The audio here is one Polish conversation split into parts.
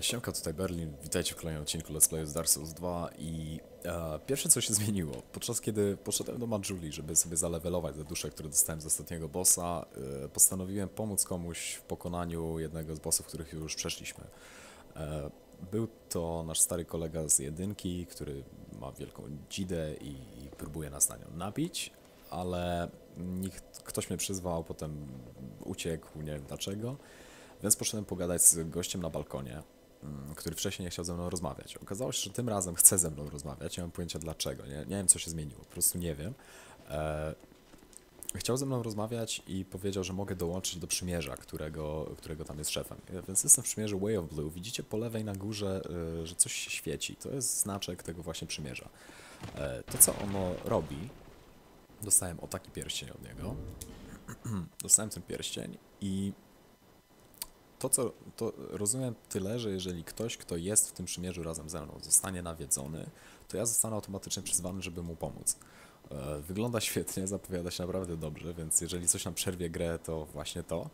Siemka, tutaj Berlin, witajcie w kolejnym odcinku Let's Play z Dark Souls 2 i e, pierwsze co się zmieniło, podczas kiedy poszedłem do Majuli, żeby sobie zalewelować te dusze, które dostałem z ostatniego bossa, e, postanowiłem pomóc komuś w pokonaniu jednego z bossów, których już przeszliśmy. E, był to nasz stary kolega z jedynki, który ma wielką dzidę i, i próbuje nas na nią nabić, ale nikt, ktoś mnie przyzwał, potem uciekł, nie wiem dlaczego. Więc poszedłem pogadać z gościem na balkonie, który wcześniej nie chciał ze mną rozmawiać. Okazało się, że tym razem chce ze mną rozmawiać. Nie mam pojęcia dlaczego. Nie, nie wiem, co się zmieniło. Po prostu nie wiem. E, chciał ze mną rozmawiać i powiedział, że mogę dołączyć do przymierza, którego, którego tam jest szefem. Więc jestem w przymierzu Way of Blue. Widzicie po lewej na górze, e, że coś się świeci. To jest znaczek tego właśnie przymierza. E, to, co ono robi, dostałem o taki pierścień od niego. dostałem ten pierścień i to, co to rozumiem tyle, że jeżeli ktoś, kto jest w tym przymierzu razem ze mną, zostanie nawiedzony, to ja zostanę automatycznie przyzwany, żeby mu pomóc. E, Wygląda świetnie, zapowiada się naprawdę dobrze, więc jeżeli coś nam przerwie grę, to właśnie to.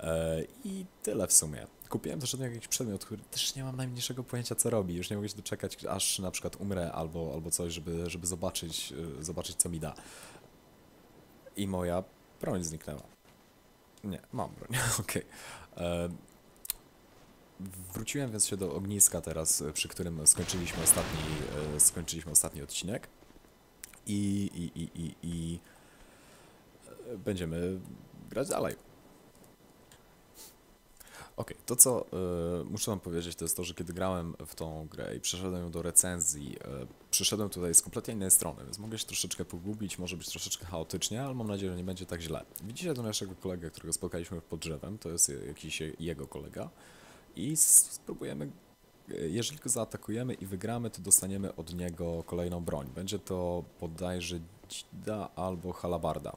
E, I tyle w sumie. Kupiłem też jakiś przedmiot, który też nie mam najmniejszego pojęcia, co robi. Już nie mogę się doczekać, aż na przykład umrę albo, albo coś, żeby, żeby zobaczyć, e, zobaczyć, co mi da. I moja broń zniknęła. Nie, mam broń, okej. E, Wróciłem więc się do ogniska teraz, przy którym skończyliśmy ostatni, e, skończyliśmy ostatni odcinek. I, i, i, i, i e, będziemy grać dalej. Okej, to co e, muszę wam powiedzieć, to jest to, że kiedy grałem w tą grę i przeszedłem ją do recenzji, e, przyszedłem tutaj z kompletnie innej strony, więc mogę się troszeczkę pogubić, może być troszeczkę chaotycznie, ale mam nadzieję, że nie będzie tak źle. Widzicie tu naszego kolegę, którego spotkaliśmy pod drzewem, to jest jakiś jego kolega i spróbujemy, jeżeli go zaatakujemy i wygramy, to dostaniemy od niego kolejną broń. Będzie to bodajże dzida albo halabarda.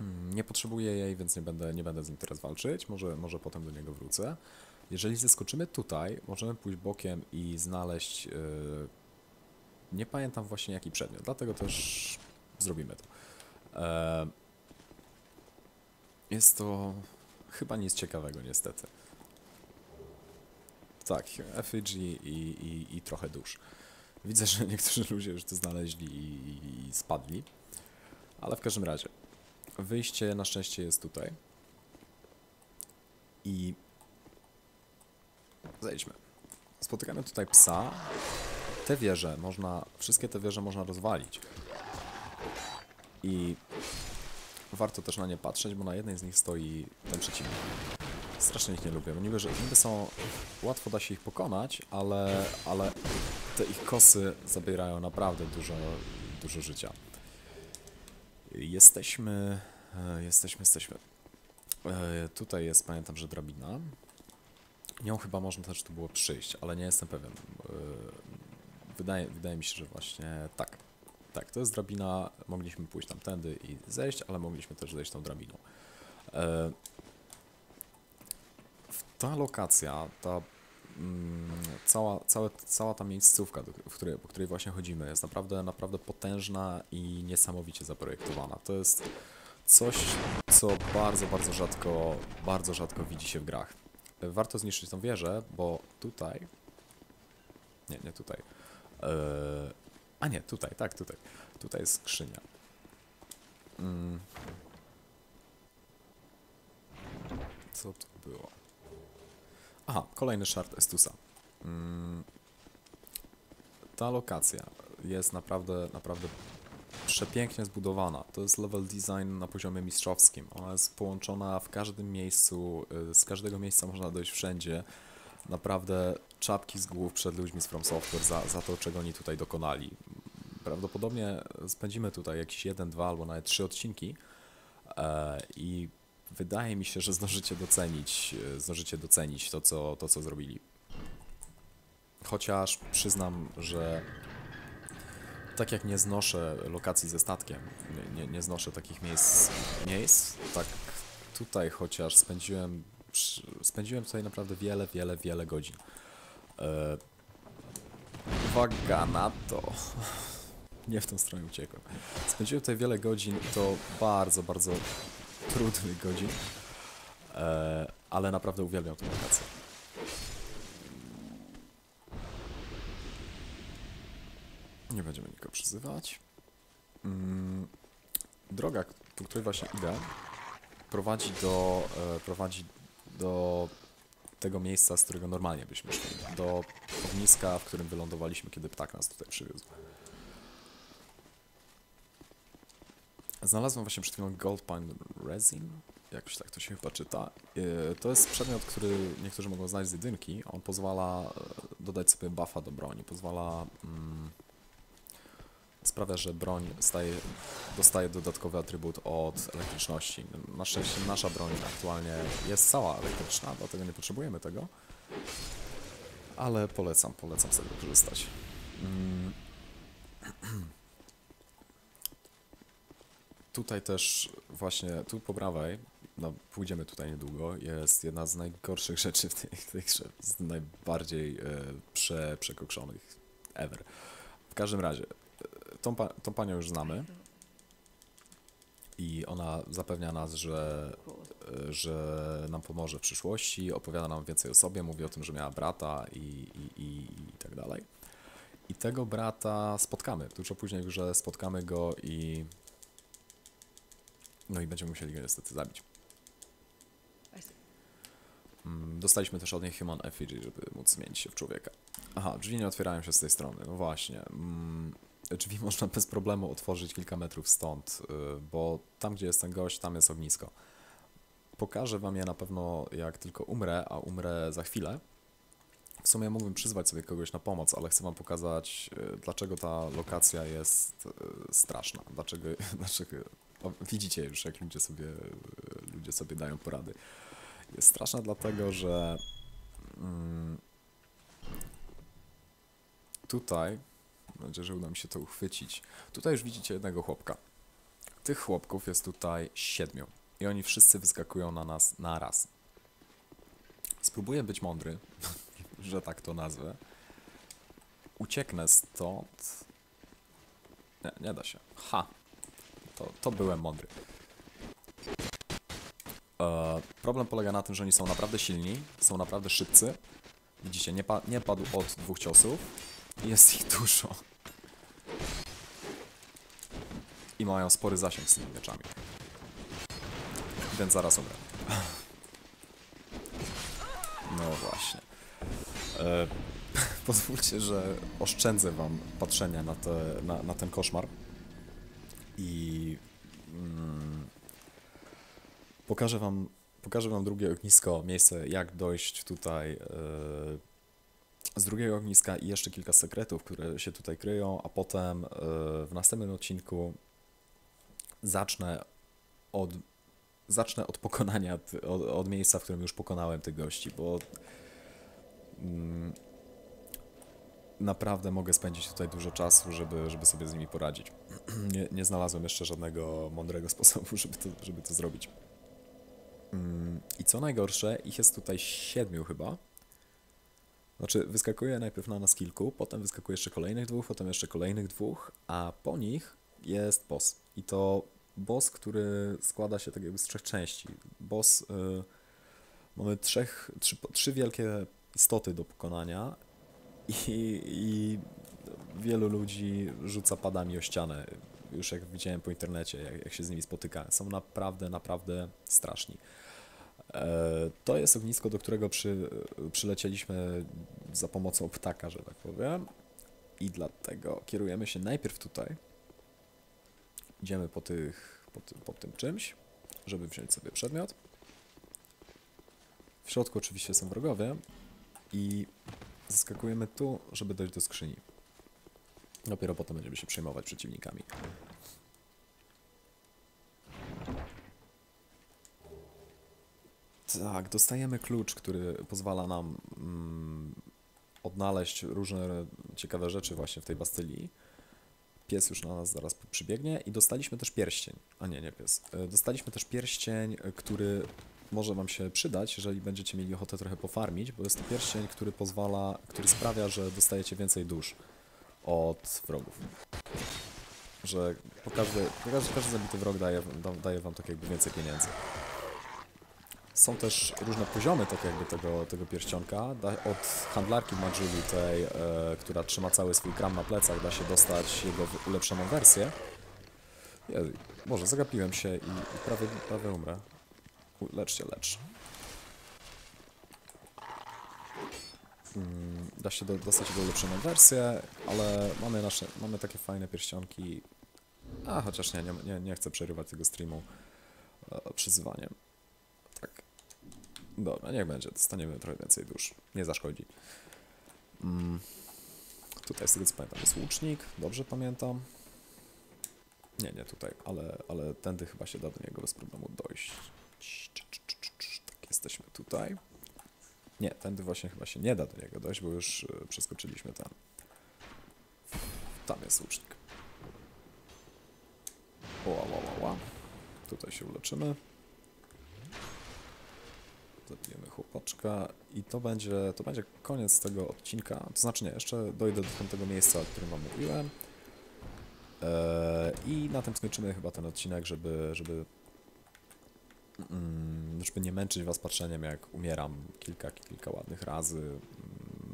Mm, Nie potrzebuję jej, więc nie będę, nie będę z nim teraz walczyć. Może, może potem do niego wrócę. Jeżeli zeskoczymy tutaj, możemy pójść bokiem i znaleźć. Yy, nie pamiętam właśnie jaki przedmiot, dlatego też zrobimy to. E, jest to chyba nic ciekawego, niestety. Tak, effigy i, i, i trochę dusz. Widzę, że niektórzy ludzie już to znaleźli i, i spadli, ale w każdym razie. Wyjście na szczęście jest tutaj. I zejdźmy. Spotykamy tutaj psa. Te wieże można, wszystkie te wieże można rozwalić. I warto też na nie patrzeć, bo na jednej z nich stoi ten przeciwnik. Strasznie ich nie lubię, bo niby, że niby są, łatwo da się ich pokonać, ale, ale te ich kosy zabierają naprawdę dużo, dużo życia. Jesteśmy, jesteśmy, jesteśmy. E, Tutaj jest, pamiętam, że drabina. Nią chyba można też tu było przyjść, ale nie jestem pewien. E, Wydaje, wydaje mi się, że właśnie tak. Tak, to jest drabina, mogliśmy pójść tamtędy i zejść, ale mogliśmy też zejść tą drabiną. E, Ta lokacja, ta mm, cała, całe, cała ta miejscówka, w której, po której właśnie chodzimy, jest naprawdę, naprawdę potężna i niesamowicie zaprojektowana. To jest coś, co bardzo, bardzo rzadko, bardzo rzadko widzi się w grach. Warto zniszczyć tą wieżę, bo tutaj... Nie, nie tutaj. E, a nie, tutaj, tak, tutaj. Tutaj jest skrzynia. Mm. Co to było? Aha, kolejny shard Estusa. Mm. Ta lokacja jest naprawdę, naprawdę przepięknie zbudowana. To jest level design na poziomie mistrzowskim. Ona jest połączona w każdym miejscu, y, z każdego miejsca można dojść wszędzie. Naprawdę czapki z głów przed ludźmi z From Software za, za to, czego oni tutaj dokonali. Prawdopodobnie spędzimy tutaj jakieś jeden, dwa albo nawet trzy odcinki e, i wydaje mi się, że zdążycie docenić, e, zdążycie docenić to, co, to, co zrobili. Chociaż przyznam, że tak jak nie znoszę lokacji ze statkiem, nie, nie, znoszę takich miejsc, miejsc, tak tutaj chociaż spędziłem, spędziłem tutaj naprawdę wiele, wiele, wiele godzin. E, uwaga na to. Nie w tą stronę uciekłem. Spędziłem tutaj wiele godzin, to bardzo, bardzo trudnych godzin, e, ale naprawdę uwielbiam tę lokację. Nie będziemy nikogo przyzywać. Mm, droga, po której właśnie idę, prowadzi do, e, prowadzi do tego miejsca, z którego normalnie byśmy szli. Do ogniska, w którym wylądowaliśmy, kiedy ptak nas tutaj przywiózł. Znalazłem właśnie przed chwilą Gold Pine Resin, jakoś tak to się chyba czyta. E, To jest przedmiot, który niektórzy mogą znać z jedynki. On pozwala e, dodać sobie buffa do broni, pozwala... Mm, sprawia, że broń staje, dostaje dodatkowy atrybut od elektryczności. Na szczęście nasza broń aktualnie jest cała elektryczna, dlatego nie potrzebujemy tego. Ale polecam, polecam z tego korzystać. Mm. Tutaj też właśnie, tu po prawej, no pójdziemy tutaj niedługo, jest jedna z najgorszych rzeczy w tej, tej grze, z najbardziej e, prze, przekokszonych ever. W każdym razie, tą, pa, tą panią już znamy i ona zapewnia nas, że, że nam pomoże w przyszłości, opowiada nam więcej o sobie, mówi o tym, że miała brata i, i, i, i tak dalej. I tego brata spotkamy. Dużo później grze spotkamy go i. No i będziemy musieli go niestety zabić. Mm, Dostaliśmy też od niej Human Effigy, żeby móc zmienić się w człowieka. Aha, drzwi nie otwierają się z tej strony. No właśnie. Drzwi można bez problemu otworzyć kilka metrów stąd, y, bo tam, gdzie jest ten gość, tam jest ognisko. Pokażę wam je na pewno, jak tylko umrę, a umrę za chwilę. W sumie mógłbym przyzwać sobie kogoś na pomoc, ale chcę wam pokazać, y, dlaczego ta lokacja jest y, straszna. Dlaczego, dlaczego widzicie już, jak ludzie sobie, ludzie sobie dają porady. Jest straszna dlatego, że mm, tutaj, mam nadzieję, że uda mi się to uchwycić, tutaj już widzicie jednego chłopka. Tych chłopków jest tutaj siedmiu i oni wszyscy wyskakują na nas naraz. Spróbuję być mądry, że tak to nazwę. Ucieknę stąd. Nie, nie da się. Ha! To, to byłem mądry. E, problem polega na tym, że oni są naprawdę silni, są naprawdę szybcy. Widzicie, nie, pa nie padł od dwóch ciosów. Jest ich dużo. I mają spory zasięg z tymi mieczami. Więc zaraz umrę. No właśnie. E, pozwólcie, że oszczędzę wam patrzenia na, te, na, na ten koszmar. I mm, pokażę wam, pokażę wam drugie ognisko, miejsce jak dojść tutaj e, z drugiego ogniska i jeszcze kilka sekretów, które się tutaj kryją, a potem e, w następnym odcinku zacznę od, zacznę od pokonania, od, od miejsca, w którym już pokonałem tych gości, bo mm, naprawdę mogę spędzić tutaj dużo czasu, żeby, żeby sobie z nimi poradzić. nie, nie znalazłem jeszcze żadnego mądrego sposobu, żeby to, żeby to zrobić. Mm, I co najgorsze, ich jest tutaj siedmiu chyba. Znaczy, wyskakuje najpierw na nas kilku, potem wyskakuje jeszcze kolejnych dwóch, potem jeszcze kolejnych dwóch, a po nich jest boss. I to boss, który składa się tak jakby z trzech części. Boss, y, mamy trzech, trzy, trzy wielkie istoty do pokonania i, i wielu ludzi rzuca padami o ścianę. Już jak widziałem po internecie, jak, jak się z nimi spotykałem. Są naprawdę, naprawdę straszni. E, To jest ognisko, do którego przy, przylecieliśmy za pomocą ptaka, że tak powiem. I dlatego kierujemy się najpierw tutaj. Idziemy po, tych, po, tym, po tym czymś, żeby wziąć sobie przedmiot. W środku oczywiście są wrogowie i zaskakujemy tu, żeby dojść do skrzyni. Dopiero potem będziemy się przejmować przeciwnikami. Tak, dostajemy klucz, który pozwala nam mm, odnaleźć różne ciekawe rzeczy właśnie w tej Bastylii. Pies już na nas zaraz przybiegnie i dostaliśmy też pierścień. A nie, nie pies. E, Dostaliśmy też pierścień, który może Wam się przydać, jeżeli będziecie mieli ochotę trochę pofarmić, bo jest to pierścień, który pozwala, który sprawia, że dostajecie więcej dusz od wrogów. Że po każdy, po każdy, każdy zabity wrog daje, da- daje Wam tak jakby więcej pieniędzy. Są też różne poziomy tak jakby tego, tego pierścionka. Od handlarki Majuli, tej, e, która trzyma cały swój kram na plecach, da się dostać jego ulepszoną wersję. Boże, zagapiłem się i, i prawie, prawie umrę. Lecz się, lecz. Mm, Da się do, dostać jego ulepszoną wersję, ale mamy nasze, mamy takie fajne pierścionki. A, chociaż nie, nie, nie chcę przerywać tego streamu e, przyzywaniem. Dobra, niech będzie. Dostaniemy trochę więcej dusz. Nie zaszkodzi. Mm. Tutaj z tego co pamiętam jest łucznik. Dobrze pamiętam. Nie, nie tutaj, ale, ale tędy chyba się da do niego bez problemu dojść. Tak, jesteśmy tutaj. Nie, tędy właśnie chyba się nie da do niego dojść, bo już e, przeskoczyliśmy ten. Tam jest łucznik. Ła, ła, ła, ła. Tutaj się uleczymy. Chłopaczka i to będzie, to będzie koniec tego odcinka. To znaczy nie, jeszcze dojdę do tamtego miejsca, o którym wam mówiłem. Eee, I na tym skończymy chyba ten odcinek, żeby, żeby, mm, żeby nie męczyć was patrzeniem, jak umieram kilka, kilka ładnych razy mm,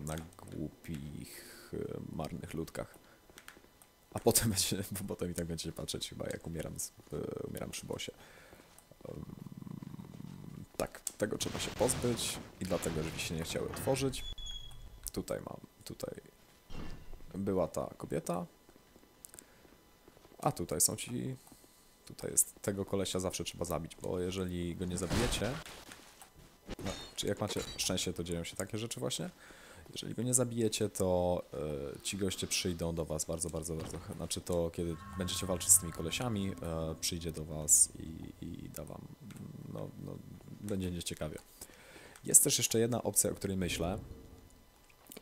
na głupich, e, marnych ludkach. A potem, będzie, potem i tak będziecie patrzeć chyba, jak umieram, e, umieram przy bosie. Tego trzeba się pozbyć i dlatego drzwi się nie chciały otworzyć. Tutaj mam, tutaj była ta kobieta, a tutaj są ci, tutaj jest, tego kolesia zawsze trzeba zabić, bo jeżeli go nie zabijecie, no, czy jak macie szczęście, to dzieją się takie rzeczy właśnie, jeżeli go nie zabijecie, to e, ci goście przyjdą do was bardzo, bardzo, bardzo, znaczy to kiedy będziecie walczyć z tymi kolesiami, e, przyjdzie do was i, i da wam, no, no, będzie nieciekawie. Jest też jeszcze jedna opcja, o której myślę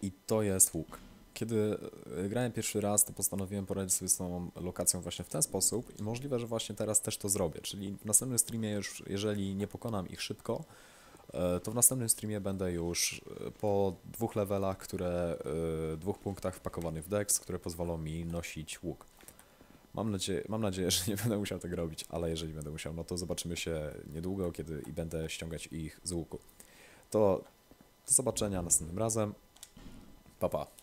i to jest łuk. Kiedy e, grałem pierwszy raz, to postanowiłem poradzić sobie z tą lokacją właśnie w ten sposób i możliwe, że właśnie teraz też to zrobię, czyli w następnym streamie już, jeżeli nie pokonam ich szybko, e, to w następnym streamie będę już e, po dwóch levelach, które, dwóch punktach wpakowanych w dex, które pozwolą mi nosić łuk. Mam nadzieję, mam nadzieję, że nie będę musiał tego robić, ale jeżeli będę musiał, no to zobaczymy się niedługo, kiedy i będę ściągać ich z łuku. To do zobaczenia następnym razem. Pa, pa.